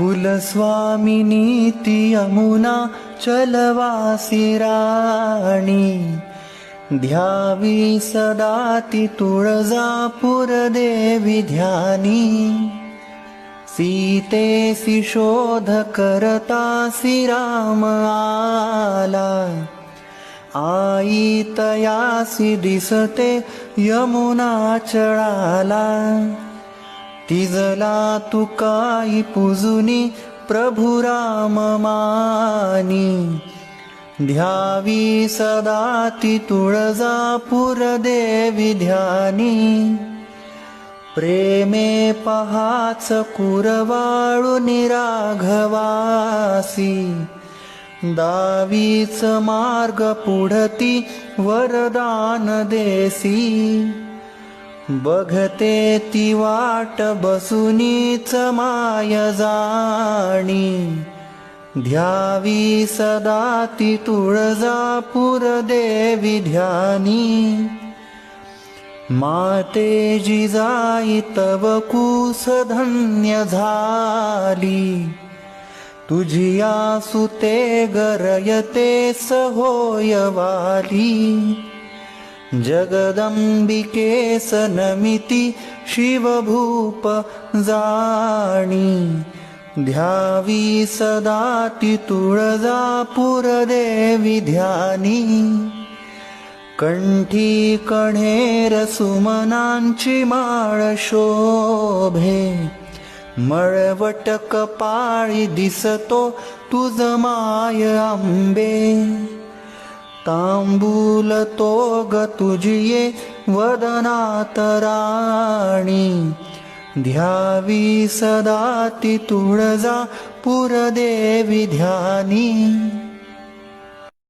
कुलस्वामिनी ती यमुना चलवासी राणी ध्यावी सदा ती तुळजापूर देवी ध्यानी। सीतेसी शोध करतासी राम आला। आई तयासी दिसते यमुना चढाला। तिजला तू काही पुजुनी प्रभु राम मानी. ध्यावी सदा ती तुळजापूर देवी ध्यानी. प्रेमे पहाच कुरवाळू निराघवासी. दावीच मार्ग पुढती वरदान देसी. बघते ती वाट बसुनीच माय जाणी. ध्यावी सदा ती तुळजापूर देवी ध्यानी. माते जिजाई तव कुस धन्य झाली. तुझिया सुते गरयते सहोयवाली जगदम्बिके सनमिती शिवभूप जाणी। ध्यावी सदा ती तुळजापूर देवी ध्यानी। कंठी कणेर सुमनांची माळ शोभे। मळवट कपाळी दिसतो तुझ माय आंबे। तांबूल तो ग तुझिये वदनात राणी. ध्यावी सदा ती तुळजा पुरदेवी ध्यानी.